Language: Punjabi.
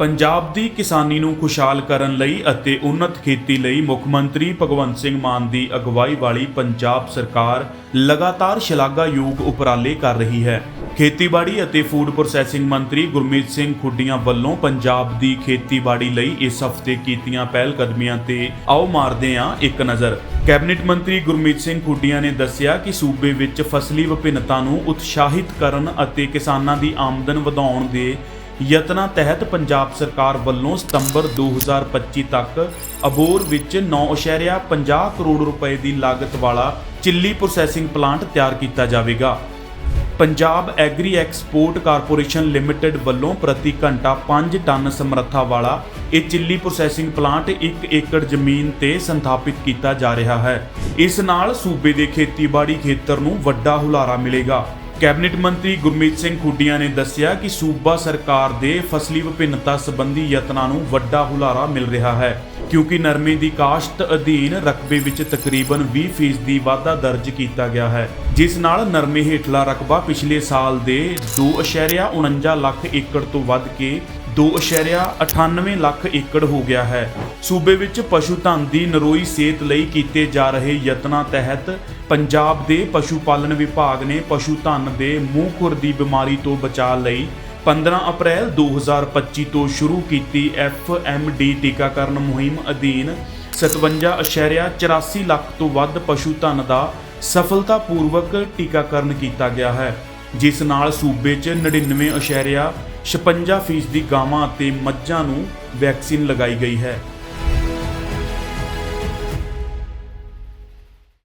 ਪੰਜਾਬ ਦੀ ਕਿਸਾਨੀ ਨੂੰ ਖੁਸ਼ਹਾਲ ਕਰਨ ਲਈ ਅਤੇ ਉન્નਤ ਖੇਤੀ ਲਈ ਮੁੱਖ ਮੰਤਰੀ ਭਗਵੰਤ ਸਿੰਘ ਮਾਨ ਦੀ ਅਗਵਾਈ ਵਾਲੀ ਪੰਜਾਬ ਸਰਕਾਰ ਲਗਾਤਾਰ ਸ਼ਲਾਘਾਯੋਗ ਉਪਰਾਲੇ ਕਰ ਰਹੀ ਹੈ। ਖੇਤੀਬਾੜੀ ਅਤੇ ਫੂਡ ਪ੍ਰੋਸੈਸਿੰਗ ਮੰਤਰੀ ਗੁਰਮੀਤ ਸਿੰਘ ਖੁੱਡੀਆਂ ਵੱਲੋਂ ਪੰਜਾਬ ਦੀ ਖੇਤੀਬਾੜੀ ਲਈ ਇਸ ਹਫ਼ਤੇ ਕੀਤੀਆਂ ਪਹਿਲ ਕਦਮੀਆਂ ਤੇ ਆਓ ਮਾਰਦੇ ਹਾਂ ਇੱਕ ਨਜ਼ਰ। ਕੈਬਨਿਟ ਮੰਤਰੀ ਗੁਰਮੀਤ ਸਿੰਘ ਖੁੱਡੀਆਂ ਨੇ ਦੱਸਿਆ ਕਿ ਸੂਬੇ ਵਿੱਚ ਫਸਲੀ ਵਿਭਿੰਨਤਾ ਨੂੰ ਉਤਸ਼ਾਹਿਤ ਕਰਨ ਅਤੇ ਕਿਸਾਨਾਂ ਦੀ ਆਮਦਨ ਵਧਾਉਣ ਦੇ ਯਤਨਾਂ ਤਹਿਤ ਪੰਜਾਬ ਸਰਕਾਰ ਵੱਲੋਂ ਸਤੰਬਰ 2025 ਤੱਕ ਅਬੋਰ ਵਿੱਚ 9.50 ਕਰੋੜ ਰੁਪਏ ਦੀ ਲਾਗਤ ਵਾਲਾ ਚਿੱਲੀ ਪ੍ਰੋਸੈਸਿੰਗ ਪਲਾਂਟ ਤਿਆਰ ਕੀਤਾ ਜਾਵੇਗਾ। Punjab agri export corporation limited ਵੱਲੋਂ ਪ੍ਰਤੀ ਘੰਟਾ 5 ਟਨ ਸਮਰੱਥਾ ਵਾਲਾ ਇਹ ਚਿੱਲੀ ਪ੍ਰੋਸੈਸਿੰਗ ਪਲਾਂਟ 1 ਏਕੜ ਜ਼ਮੀਨ ਤੇ ਸੰਥਾਪਿਤ ਕੀਤਾ ਜਾ ਰਿਹਾ ਹੈ। ਇਸ ਨਾਲ ਸੂਬੇ ਦੇ ਖੇਤੀਬਾੜੀ ਖੇਤਰ ਨੂੰ ਵੱਡਾ ਹੁਲਾਰਾ ਮਿਲੇਗਾ। ਕੈਬਨਿਟ ਮੰਤਰੀ ਗੁਰਮੀਤ ਸਿੰਘ ਖੁੱਡੀਆਂ ਨੇ ਦੱਸਿਆ ਕਿ ਸੂਬਾ ਸਰਕਾਰ ਦੇ ਫਸਲੀ ਵਿਭਿੰਨਤਾ ਸੰਬੰਧੀ ਯਤਨਾਂ ਨੂੰ ਵੱਡਾ ਹੁਲਾਰਾ ਮਿਲ ਰਿਹਾ ਹੈ, ਕਿਉਂਕਿ ਨਰਮੇ ਦੀ ਕਾਸ਼ਤ ਅਧੀਨ ਰਕਬੇ ਵਿੱਚ ਤਕਰੀਬਨ 20% ਦੀ ਵਾਧਾ ਦਰਜ ਕੀਤਾ ਗਿਆ ਹੈ, ਜਿਸ ਨਾਲ ਨਰਮੇ ਹੇਠਲਾ ਰਕਬਾ ਪਿਛਲੇ ਸਾਲ ਦੇ 2.49 ਲੱਖ ਏਕੜ ਤੋਂ ਵੱਧ ਕੇ 2.98 ਲੱਖ ਏਕੜ ਹੋ ਗਿਆ ਹੈ। ਸੂਬੇ ਵਿੱਚ ਪਸ਼ੂ ਧਨ ਦੀ ਨਰੋਈ ਸਿਹਤ ਲਈ ਕੀਤੇ ਜਾ ਰਹੇ ਯਤਨਾਂ ਤਹਿਤ ਪੰਜਾਬ ਦੇ ਪਸ਼ੂ ਪਾਲਣ ਵਿਭਾਗ ਨੇ ਪਸ਼ੂ ਧਨ ਦੇ ਮੂੰਹ ਖੁਰ ਦੀ ਬਿਮਾਰੀ ਤੋਂ ਬਚਾਅ ਲਈ 15 ਅਪ੍ਰੈਲ 2025 ਤੋਂ ਸ਼ੁਰੂ ਕੀਤੀ FMD ਟੀਕਾਕਰਨ ਮੁਹਿੰਮ ਅਧੀਨ 57.84 ਲੱਖ ਤੋਂ ਵੱਧ ਪਸ਼ੂ ਧਨ ਦਾ ਸਫਲਤਾਪੂਰਵਕ ਟੀਕਾਕਰਨ ਕੀਤਾ ਗਿਆ ਹੈ, ਜਿਸ ਨਾਲ ਸੂਬੇ 'ਚ 99.56% ਦੀ ਗਾਵਾਂ ਅਤੇ ਮੱਝਾਂ ਨੂੰ ਵੈਕਸੀਨ ਲਗਾਈ ਗਈ ਹੈ।